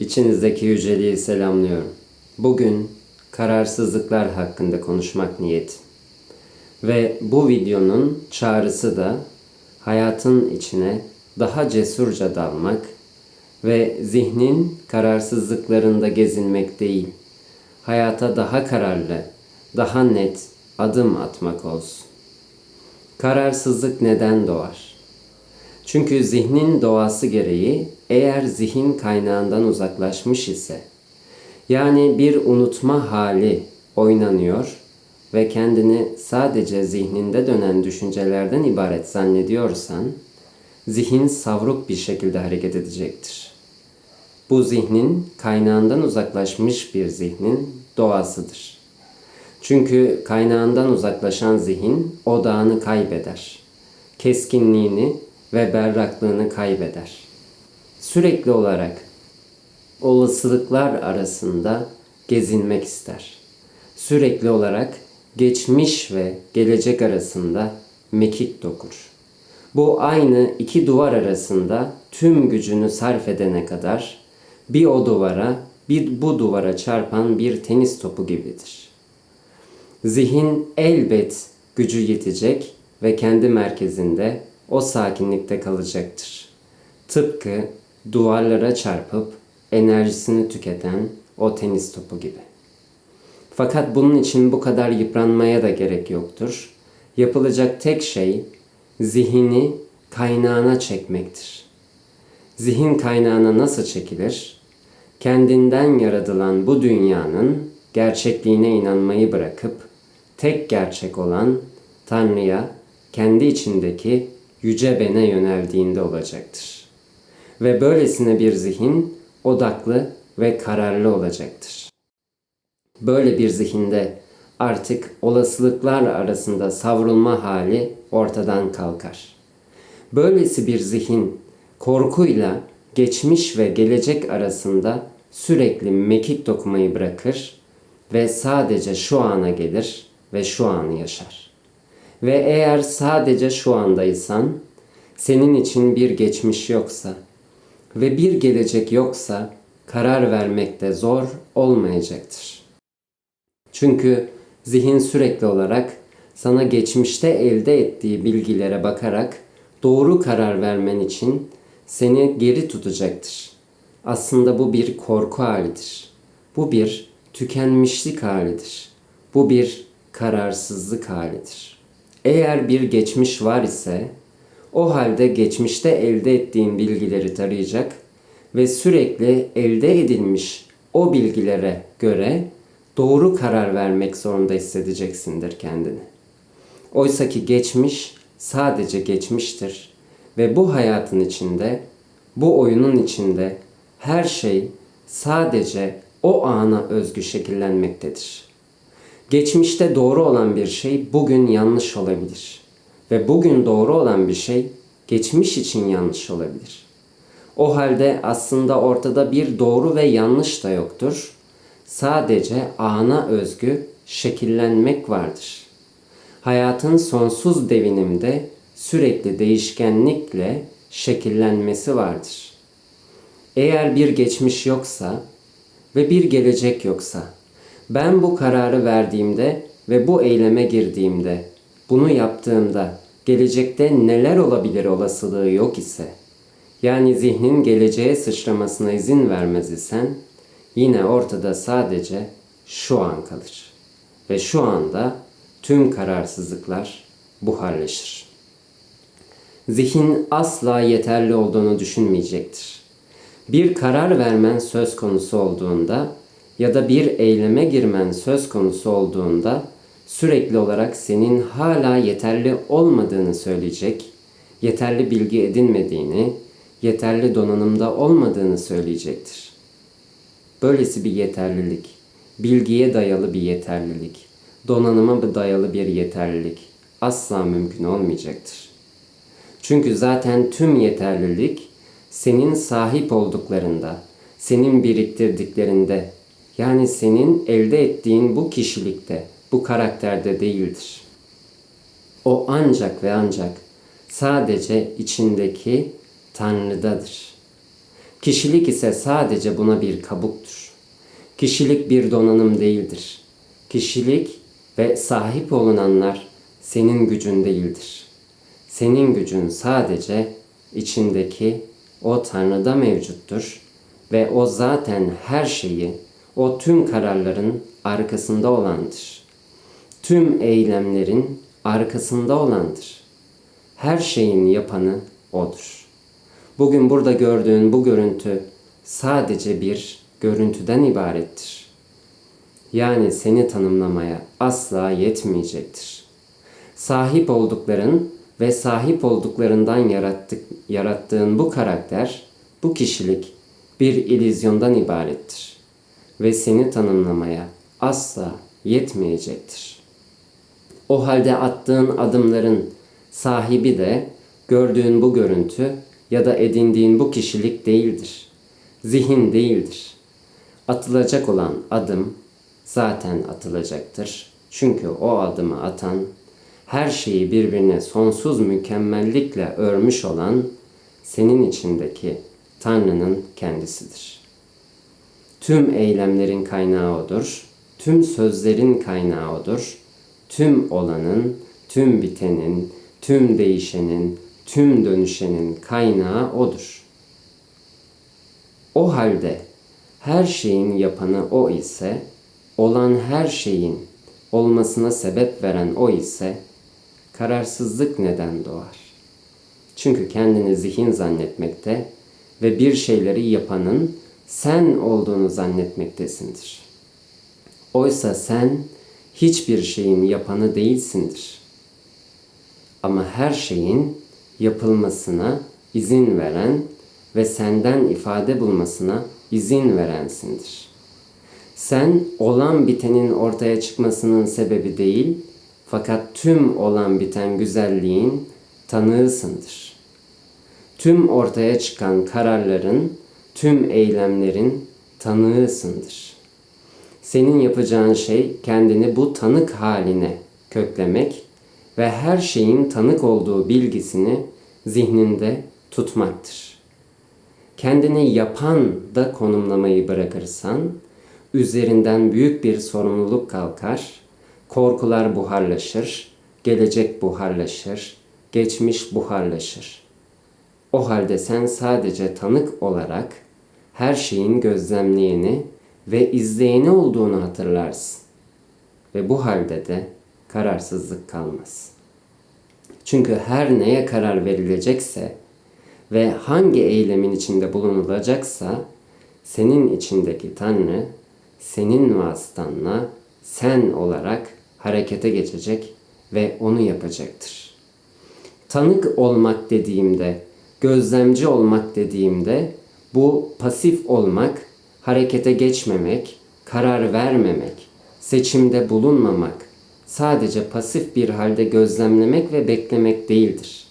İçinizdeki yüceliği selamlıyorum. Bugün kararsızlıklar hakkında konuşmak niyet. Ve bu videonun çağrısı da hayatın içine daha cesurca dalmak ve zihnin kararsızlıklarında gezinmek değil, hayata daha kararlı, daha net adım atmak olsun. Kararsızlık neden doğar? Çünkü zihnin doğası gereği eğer zihin kaynağından uzaklaşmış ise yani bir unutma hali oynanıyor ve kendini sadece zihninde dönen düşüncelerden ibaret zannediyorsan zihin savruk bir şekilde hareket edecektir. Bu zihnin kaynağından uzaklaşmış bir zihnin doğasıdır. Çünkü kaynağından uzaklaşan zihin odağını kaybeder. Keskinliğini ve berraklığını kaybeder. Sürekli olarak olasılıklar arasında gezinmek ister. Sürekli olarak geçmiş ve gelecek arasında mekik dokur. Bu aynı iki duvar arasında tüm gücünü sarf edene kadar bir o duvara bir bu duvara çarpan bir tenis topu gibidir. Zihin elbet gücü yetecek ve kendi merkezinde o sakinlikte kalacaktır. Tıpkı duvarlara çarpıp enerjisini tüketen o tenis topu gibi. Fakat bunun için bu kadar yıpranmaya da gerek yoktur. Yapılacak tek şey zihni kaynağına çekmektir. Zihin kaynağına nasıl çekilir? Kendinden yaratılan bu dünyanın gerçekliğine inanmayı bırakıp tek gerçek olan Tanrı'ya kendi içindeki yüce bene yöneldiğinde olacaktır. Ve böylesine bir zihin odaklı ve kararlı olacaktır. Böyle bir zihinde artık olasılıklar arasında savrulma hali ortadan kalkar. Böylesi bir zihin korkuyla geçmiş ve gelecek arasında sürekli mekik dokumayı bırakır ve sadece şu ana gelir ve şu anı yaşar. Ve eğer sadece şu andaysan, senin için bir geçmiş yoksa ve bir gelecek yoksa karar vermekte zor olmayacaktır. Çünkü zihin sürekli olarak sana geçmişte elde ettiği bilgilere bakarak doğru karar vermen için seni geri tutacaktır. Aslında bu bir korku halidir. Bu bir tükenmişlik halidir. Bu bir kararsızlık halidir. Eğer bir geçmiş var ise o halde geçmişte elde ettiğin bilgileri tarayacak ve sürekli elde edilmiş o bilgilere göre doğru karar vermek zorunda hissedeceksindir kendini. Oysa ki geçmiş sadece geçmiştir ve bu hayatın içinde, bu oyunun içinde her şey sadece o ana özgü şekillenmektedir. Geçmişte doğru olan bir şey bugün yanlış olabilir ve bugün doğru olan bir şey geçmiş için yanlış olabilir. O halde aslında ortada bir doğru ve yanlış da yoktur. Sadece ana özgü şekillenmek vardır. Hayatın sonsuz devinimde sürekli değişkenlikle şekillenmesi vardır. Eğer bir geçmiş yoksa ve bir gelecek yoksa, ben bu kararı verdiğimde ve bu eyleme girdiğimde, bunu yaptığımda gelecekte neler olabilir olasılığı yok ise, yani zihnin geleceğe sıçramasına izin vermez isen, yine ortada sadece şu an kalır. Ve şu anda tüm kararsızlıklar buharlaşır. Zihin asla yeterli olduğunu düşünmeyecektir. Bir karar vermen söz konusu olduğunda ya da bir eyleme girmen söz konusu olduğunda sürekli olarak senin hala yeterli olmadığını söyleyecek, yeterli bilgi edinmediğini, yeterli donanımda olmadığını söyleyecektir. Böylesi bir yeterlilik, bilgiye dayalı bir yeterlilik, donanıma dayalı bir yeterlilik asla mümkün olmayacaktır. Çünkü zaten tüm yeterlilik senin sahip olduklarında, senin biriktirdiklerinde, yani senin elde ettiğin bu kişilikte, bu karakterde değildir. O ancak ve ancak sadece içindeki Tanrı'dadır. Kişilik ise sadece buna bir kabuktur. Kişilik bir donanım değildir. Kişilik ve sahip olunanlar senin gücün değildir. Senin gücün sadece içindeki o Tanrı'da mevcuttur ve o zaten her şeyi, o tüm kararların arkasında olandır. Tüm eylemlerin arkasında olandır. Her şeyin yapanı odur. Bugün burada gördüğün bu görüntü sadece bir görüntüden ibarettir. Yani seni tanımlamaya asla yetmeyecektir. Sahip oldukların ve sahip olduklarından yarattık, yarattığın bu karakter, bu kişilik bir ilizyondan ibarettir ve seni tanımlamaya asla yetmeyecektir. O halde attığın adımların sahibi de gördüğün bu görüntü ya da edindiğin bu kişilik değildir. Zihin değildir. Atılacak olan adım zaten atılacaktır. Çünkü o adımı atan her şeyi birbirine sonsuz mükemmellikle örmüş olan senin içindeki Tanrı'nın kendisidir. Tüm eylemlerin kaynağı odur. Tüm sözlerin kaynağı odur. Tüm olanın, tüm bitenin, tüm değişenin, tüm dönüşenin kaynağı odur. O halde her şeyin yapanı o ise, olan her şeyin olmasına sebep veren o ise, kararsızlık neden doğar? Çünkü kendini zihin zannetmekte ve bir şeyleri yapanın sen olduğunu zannetmektesindir. Oysa sen hiçbir şeyin yapanı değilsindir. Ama her şeyin yapılmasına izin veren ve senden ifade bulmasına izin verensindir. Sen olan bitenin ortaya çıkmasının sebebi değil, fakat tüm olan biten güzelliğin tanığısındır. Tüm ortaya çıkan kararların, tüm eylemlerin tanığısındır. Senin yapacağın şey kendini bu tanık haline köklemek ve her şeyin tanık olduğu bilgisini zihninde tutmaktır. Kendini yapan da konumlamayı bırakırsan, üzerinden büyük bir sorumluluk kalkar, korkular buharlaşır, gelecek buharlaşır, geçmiş buharlaşır. O halde sen sadece tanık olarak her şeyin gözlemleyeni ve izleyeni olduğunu hatırlarsın. Ve bu halde de kararsızlık kalmaz. Çünkü her neye karar verilecekse ve hangi eylemin içinde bulunulacaksa senin içindeki Tanrı senin vasıtanla sen olarak harekete geçecek ve onu yapacaktır. Tanık olmak dediğimde, gözlemci olmak dediğimde bu pasif olmak, harekete geçmemek, karar vermemek, seçimde bulunmamak, sadece pasif bir halde gözlemlemek ve beklemek değildir.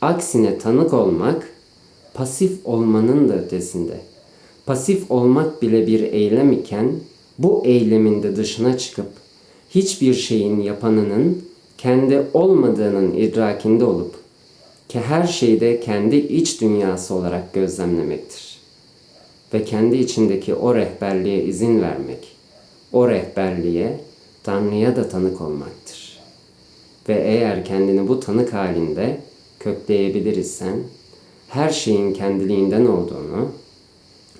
Aksine tanık olmak, pasif olmanın da ötesinde. Pasif olmak bile bir eylem iken, bu eylemin de dışına çıkıp, hiçbir şeyin yapanının kendi olmadığının idrakinde olup, ki her şeyde kendi iç dünyası olarak gözlemlemektir. Ve kendi içindeki o rehberliğe izin vermek, o rehberliğe Tanrı'ya da tanık olmaktır. Ve eğer kendini bu tanık halinde kökleyebilirsen, her şeyin kendiliğinden olduğunu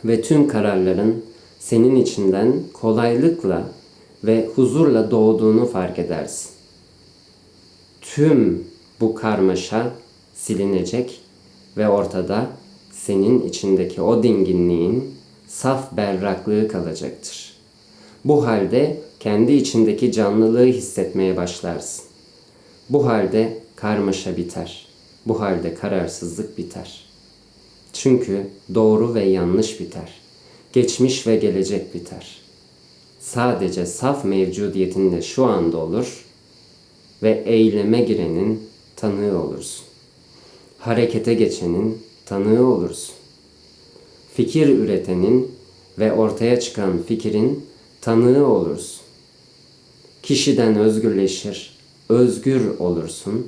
ve tüm kararların senin içinden kolaylıkla ve huzurla doğduğunu fark edersin. Tüm bu karmaşa silinecek ve ortada senin içindeki o dinginliğin saf berraklığı kalacaktır. Bu halde kendi içindeki canlılığı hissetmeye başlarsın. Bu halde karmaşa biter. Bu halde kararsızlık biter. Çünkü doğru ve yanlış biter. Geçmiş ve gelecek biter. Sadece saf mevcudiyetinde şu anda olur ve eyleme girenin tanığı olursun. Harekete geçenin tanığı olursun. Fikir üretenin ve ortaya çıkan fikrin tanığı olursun. Kişiden özgürleşir, özgür olursun,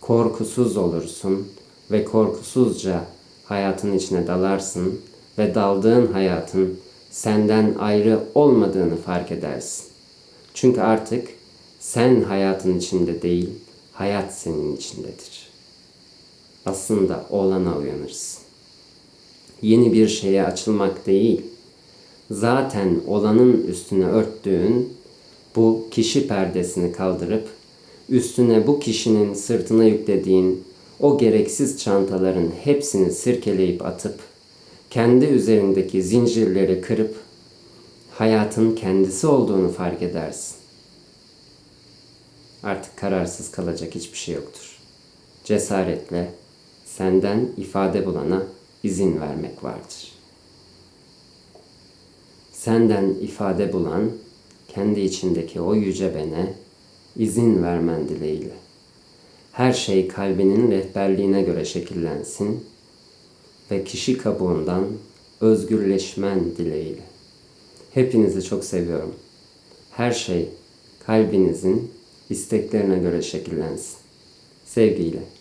korkusuz olursun ve korkusuzca hayatın içine dalarsın ve daldığın hayatın senden ayrı olmadığını fark edersin. Çünkü artık sen hayatın içinde değil, hayat senin içindedir. Aslında olana uyanırsın. Yeni bir şeye açılmak değil, zaten olanın üstüne örttüğün bu kişi perdesini kaldırıp üstüne bu kişinin sırtına yüklediğin o gereksiz çantaların hepsini sirkeleyip atıp kendi üzerindeki zincirleri kırıp hayatın kendisi olduğunu fark edersin. Artık kararsız kalacak hiçbir şey yoktur. Cesaretle senden ifade bulana izin vermek vardır. Senden ifade bulan kendi içindeki o yüce bene izin vermen dileğiyle. Her şey kalbinin rehberliğine göre şekillensin ve kişi kabuğundan özgürleşmen dileğiyle. Hepinizi çok seviyorum. Her şey kalbinizin isteklerine göre şekillensin. Sevgiyle.